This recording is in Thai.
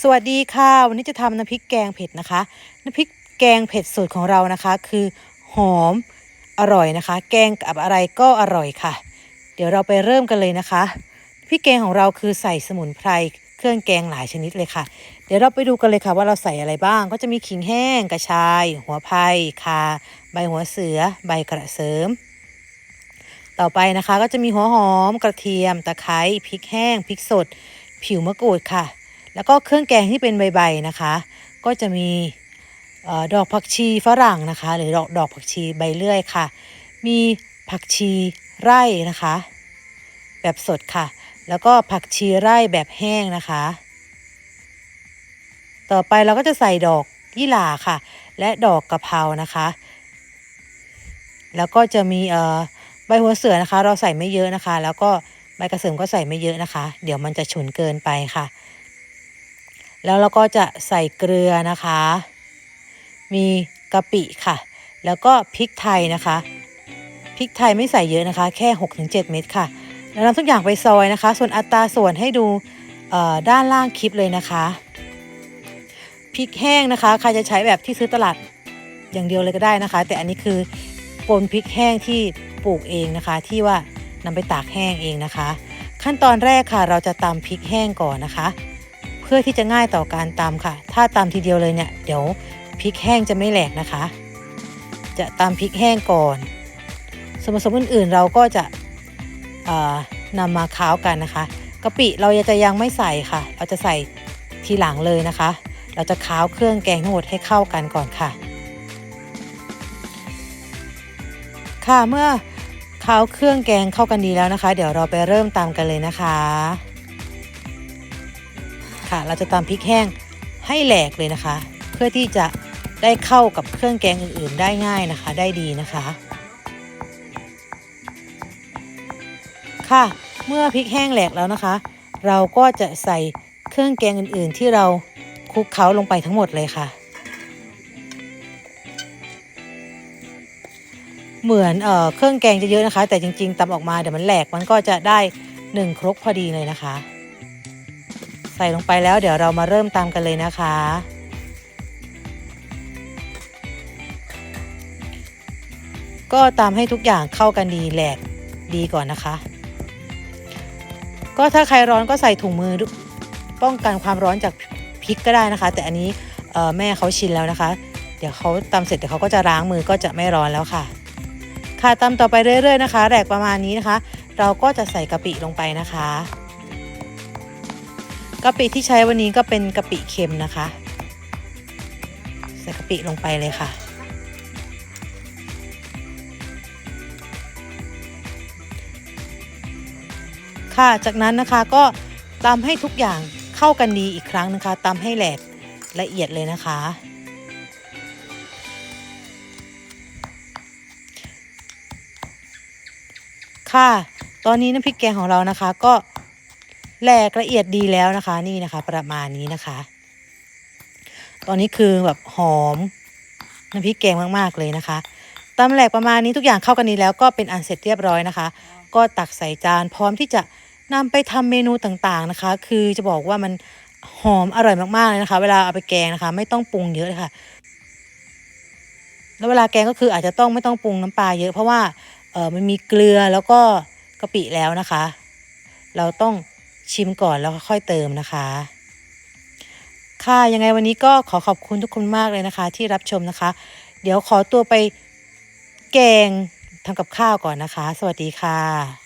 สวัสดีค่ะ วันนี้จะทำน้ำพริกแกงเผ็ดนะคะ น้ำพริกแกงเผ็ดสูตรของเรานะคะ คือหอมอร่อยนะคะ แกงกับอะไรก็อร่อยค่ะ เดี๋ยวเราไปเริ่มกันเลยนะคะพริกแกงของเราคือใส่สมุนไพรเครื่องแกงหลายชนิดเลยค่ะ เดี๋ยวเราไปดูกันเลยค่ะว่าเราใส่อะไรบ้าง ก็จะมีขิงแห้งกระชาย หัวไผ่คาใบหัวเสือ ใบกระเสริม ต่อไปนะคะก็จะมีหัวหอมกระเทียมตะไคร้พริกแห้งพริกสด ผิวมะกรูดค่ะ แล้วก็เครื่องแกงที่เป็นใบๆนะคะ ก็จะมีออดอกผักชีฝรั่งนะคะ หรือดอกดอกผักชีใบเลื่อยค่ะ มีผักชีไร่นะคะ แบบสดค่ะ แล้วก็ผักชีไร่แบบแห้งนะคะ ต่อไปเราก็จะใส่ดอกยี่หร่าค่ะ และดอกกะเพรานะคะ แล้วก็จะมีเอ่อใบหัวเสือนะคะ เราใส่ไม่เยอะนะคะ แล้วก็ใบกระเสริมก็ใส่ไม่เยอะนะคะ เดี๋ยวมันจะฉุนเกินไปค่ะ แล้วเราก็จะใส่เกลือนะคะ มีกะปิค่ะ แล้วก็พริกไทยนะคะพริกไทยไม่ใส่เยอะนะคะ แค่ 6-7 เม็ดค่ะ แล้วนำทุกอย่างไปซอยนะคะ ส่วนอัตราส่วนให้ดูด้านล่างคลิปเลยนะคะพริกแห้งนะคะ ใครจะใช้แบบที่ซื้อตลาดอย่างเดียวเลยก็ได้นะคะ แต่อันนี้คือปนพริกแห้งที่ปลูกเองนะคะ ที่ว่านำไปตากแห้งเองนะคะ ขั้นตอนแรกค่ะ เราจะตำพริกแห้งก่อนนะคะ พื่อที่จะง่ายต่อการตำค่ะ ถ้าตำทีเดียวเลยเนี่ยเดี๋ยวพริกแห้งจะไม่แหลกนะคะ จะตำพริกแห้งก่อนส่วนผสมอื่นๆเราก็จะนำมาค้าวกันนะคะกะปิเราจะยังไม่ใส่ค่ะ เราจะใส่ทีหลังเลยนะคะ เราจะค้าวเครื่องแกงทั้งหมดให้เข้ากันก่อนค่ะ ค่ะเมื่อค้าวเครื่องแกงเข้ากันดีแล้วนะคะ เดี๋ยวเราไปเริ่มตำกันเลยนะคะ ค่ะ เราจะตำพริกแห้งให้แหลกเลยนะคะ เพื่อที่จะได้เข้ากับเครื่องแกงอื่น ๆ ได้ง่ายนะคะ ได้ดีนะคะ ค่ะเมื่อพริกแห้งแหลกแล้วนะคะ เราก็จะใส่เครื่องแกงอื่น ๆ ที่เราคลุกเคล้าลงไปทั้งหมดเลยค่ะ เหมือนเอ่อเครื่องแกงจะเยอะนะคะ แต่จริง ๆตำออกมาเดี๋ยวมันแหลกมันก็จะได้หนึ่งครกพอดีเลยนะคะ ส่ลงไปแล้วเดี๋ยวเรามาเริ่มตำกันเลยนะคะก็ตามให้ทุกอย่างเข้ากันดีแหลกดีก่อนนะคะ ก็ถ้าใครร้อนก็ใส่ถุงมือป้องกันความร้อนจากพริกก็ได้นะคะ แต่อันนี้แม่เขาชินแล้วนะคะ เดี๋ยวเขาตำเสร็จเดี๋ยวเขาก็จะล้างมือก็จะไม่ร้อนแล้วค่ะ ค่ะตำต่อไปเรื่อยๆนะคะแหลกประมาณนี้นะคะ เราก็จะใส่กะปิลงไปนะคะ กะปิที่ใช้วันนี้ก็เป็นกะปิเค็มนะคะ ใส่กะปิลงไปเลยค่ะ ค่ะจากนั้นนะคะก็ตำให้ทุกอย่างเข้ากันดีอีกครั้งนะคะตำให้แหลกละเอียดเลยนะคะ ค่ะ ตอนนี้น้ำพริกแกงของเรานะคะก็ แหลกละเอียดดีแล้วนะคะนี่นะคะ ประมาณนี้นะคะ ตอนนี้คือแบบหอมน้ำพริกแกงมากๆเลยนะคะตำแหลกประมาณนี้ทุกอย่างเข้ากันดีแล้วก็เป็นอันเสร็จเรียบร้อยนะคะ ก็ตักใส่จานพร้อมที่จะนำไปทำเมนูต่างๆนะคะ คือจะบอกว่ามันหอมอร่อยมากๆเลยนะคะ เวลาเอาไปแกงนะคะ ไม่ต้องปรุงเยอะเลยค่ะ แล้วเวลาแกงก็คืออาจจะต้องไม่ต้องปรุงน้ำปลาเยอะเพราะว่าเออมันมีเกลือแล้วก็กะปิแล้วนะคะ เราต้อง ชิมก่อนแล้วค่อยเติมนะคะ ค่ะยังไงวันนี้ก็ขอขอบคุณทุกคนมากเลยนะคะ ที่รับชมนะคะ เดี๋ยวขอตัวไปแกงทำกับข้าวก่อนนะคะ สวัสดีค่ะ